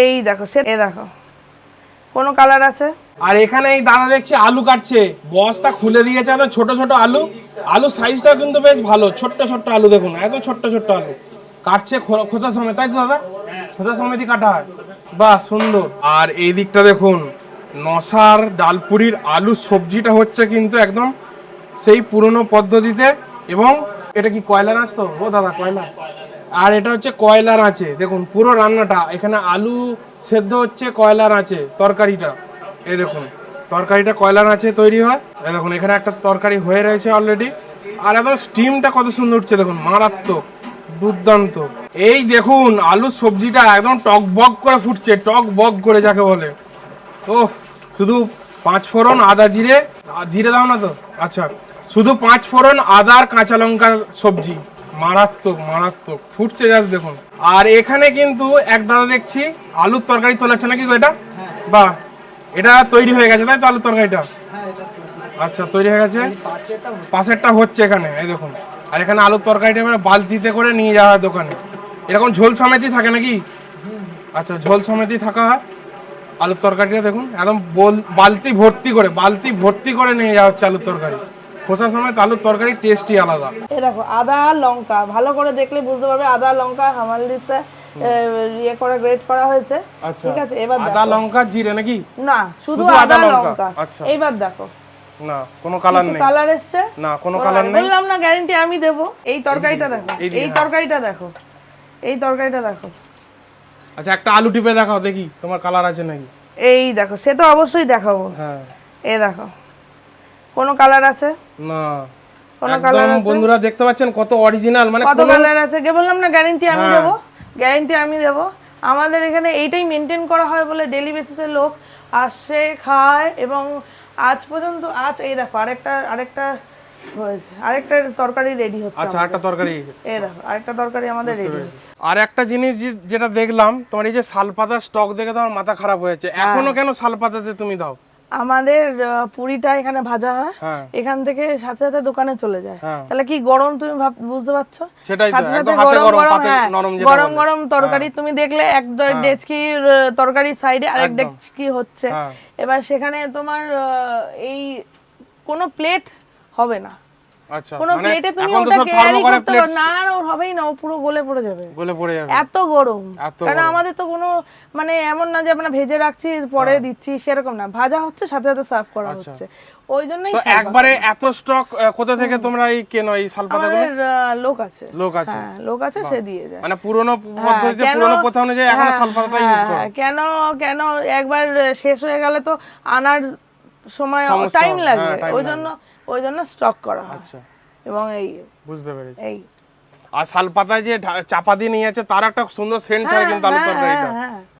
এই দেখো, সে এ দেখো। কোনো কালার আছে? আর এখানে এই দাদা দেখছি আলু কাটছে। বস্তা খুলে দিয়েছে একদম ছোট ছোট আলু। আলু সাইজটা কিন্তু বেশ ভালো। ছোট্ট ছোট্ট আলু দেখুন, এত ছোট্ট ছোট্ট আলু। কাটছে খোসা সমেত, তাই তো দাদা? খোসা সমেতই কাটা হয়। বাহ, সুন্দর। আর এই দিকটা দেখুন, নসার ডালপুরির আলু সবজিটা হচ্ছে কিন্তু একদম সেই পুরনো পদ্ধতিতে। এবং এটা কি কয়লা আঁচ তো? ও দাদা, কয়লা। আর এটা হচ্ছে কয়লার আছে দেখুন, পুরো রান্নাটা, এখানে আলু সেদ্ধ হচ্ছে কয়লার আছে তরকারিটা। এই দেখুন, তরকারিটা কয়লার আছে তৈরি হয়। দেখুন, এখানে একটা তরকারি হয়ে রয়েছে অলরেডি আর একদম স্টিমটা কত সুন্দর উঠছে, দেখুন, মারাত্মক, দুর্দান্ত। এই দেখুন আলু সবজিটা একদম টক বক করে ফুটছে, টক বক করে যাকে বলে। ও শুধু পাঁচ ফোড়ন, আদা জিরে জিরে দাও না তো? আচ্ছা শুধু পাঁচ ফোড়ন, আদা আর কাঁচা লঙ্কা সবজি। মারাত্মক মারাত্মক। ফুটছে জাস্ট দেখুন। আর এখানে কিন্তু এক দাদা দেখছি আলুর তরকারি তোলাচ্ছে নাকি গো এটা? বা এটা তৈরি হয়ে গেছে তাই তো আলুর তরকারিটা? আচ্ছা তৈরি হয়ে গেছে? পাশেরটা হচ্ছে। এখানে এই দেখুন। আর এখানে আলুর তরকারিটা এবারে বালতিতে করে নিয়ে যাওয়া হয় দোকানে। এরকম ঝোল সমেতই থাকে নাকি? আচ্ছা ঝোল সমেতই থাকা হয়। আলুর তরকারিটা দেখুন একদম বল- বালতি ভর্তি করে বালতি ভর্তি করে নিয়ে যাওয়া হচ্ছে আলুর তরকারি। খোসা সমেত আলুর তরকারি টেস্টই আলাদা। এই দেখো আদা লঙ্কা ভালো করে দেখলে বুঝতে পারবে আদা লঙ্কা হামালদিতে ইয়ে করে গ্রেট করা হয়েছে। আচ্ছা। ঠিক আছে এবার আদা লঙ্কা জিরে নাকি? না শুধু আদা লঙ্কা, আচ্ছা। এইবার দেখো। না কোনো কালার নেই। কালার এসছে? না কোনো কালার নেই। বললাম না গ্যারান্টি আমি দেবো। এই তরকারিটা দেখো। এই হ্যাঁ। তরকারিটা দেখো। এই তরকারিটা দেখো। আচ্ছা একটা আলু টিপে দেখাও দেখি তোমার কালার আছে নাকি? এই দেখো সে তো অবশ্যই দেখাবো। হ্যাঁ। এই দেখো। কোনো কালার আছে? না। কোনো একদম বন্ধুরা দেখতে পাচ্ছেন কত অরিজিনাল মানে কত কালার আছে? কে বললাম না? গ্যারান্টি আমি হ্যাঁ। দেবো। গ্যারান্টি আমি দেবো। আমাদের এখানে এইটাই মেনটেন করা হয় বলে ডেলি বেসিসে লোক আসে খায় এবং আজ পর্যন্ত আজ এই দেখো আরেকটা আরেকটা হয়েছে। আরেকটা তরকারি রেডি হচ্ছে আচ্ছা একটা তরকারি। এই দেখো আরেকটা তরকারি আমাদের রেডি হচ্ছে। আর একটা জিনিস যেটা দেখলাম তোমার এই যে শালপাতার স্টক দেখে তোমার মাথা খারাপ হয়েছে। হ্যাঁ। এখনও কেন শালপাতাতে তুমি দাও? আমাদের পুরিটা এখানে ভাজা হয়। হ্যাঁ। এখান থেকে সাথে সাথে দোকানে চলে যায়। হ্যাঁ। তাহলে কি গরম তুমি বুঝতে পারছ? সাথে সাথে গরম গরম, গরম হ্যাঁ গরম গরম তরকারি তুমি দেখলে এক ডেচকি তরকারি সাইডে আরেক ডেচকি হচ্ছে। হ্যাঁ। এবার সেখানে তোমার এই কোনো প্লেট হবে না। আচ্ছা কোনো মানে প্লেটে তুমি ওটা ক্যারি করতে পারো। না না, ওর হবেই না ও পুরো গলে পড়ে যাবে। গলে পড়ে যাবে। এত গরম। কারণ আমাদের তো কোনো মানে এমন না যে আমরা ভেজে রাখছি পরে হ্যাঁ। দিচ্ছি সেরকম না। ভাজা হচ্ছে সাথে সাথে সার্ভ করা হচ্ছে। ওই জন্যই আচ্ছা। একবারে এত স্টক কোথা থেকে তোমরা এই কেন এই শালপাতা আহ, লোক আছে। লোক আছে। হ্যাঁ লোক আছে সে দিয়ে যায়। মানে পুরনো হ্যাঁ, পদ্ধতিতে পুরনো প্রথা অনুযায়ী এখন শালপাতাটা ইউজ করো। কেন কেন একবার শেষ হয়ে গেলে তো আনার সময় টাইম লাগবে। ওই জন্য ওই জন্য স্টক করা হয়। আচ্ছা। এবং এই বুঝতে পেরেছি। এই। আর শালপাতায় যে চাপা দিয়ে নিয়ে আছে তার একটা সুন্দর সেন্ট ছাড়ে হ্যাঁ, কিন্তু আলু হ্যাঁ, তরকারিটা। হ্যাঁ।